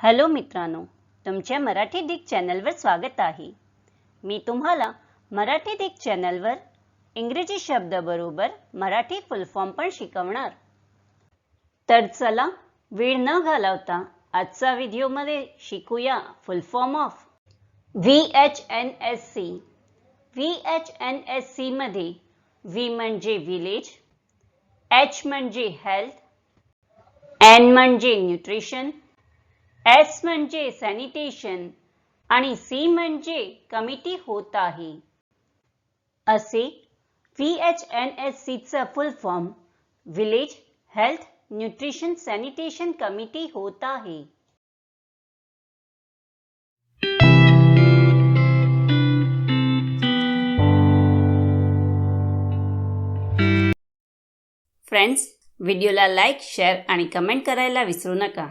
Hello मित्रांनो तुमच्या Marathi Dick चॅनलवर स्वागत आहे. मी तुम्हाला मराठी डिक चॅनलवर इंग्रजी शब्दाबरोबर मराठी फुल फॉर्म पण शिकवणार. तर चला वेळ न घालवता आजचा व्हिडिओमध्ये शिकूया full form of V H N S C V H N S सीमध्ये व्ही म्हणजे विलेज एच म्हणजे हेल्थ एन म्हणजे न्यूट्रिशन एस म्हणजे सॅनिटेशन आणि सी म्हणजे कमिटी होत आहे. असे व्ही एच एन एस सीचं full form village health nutrition sanitation committee होत आहे. फ्रेंड्स व्हिडिओला लाईक शेअर आणि कमेंट करायला विसरू नका.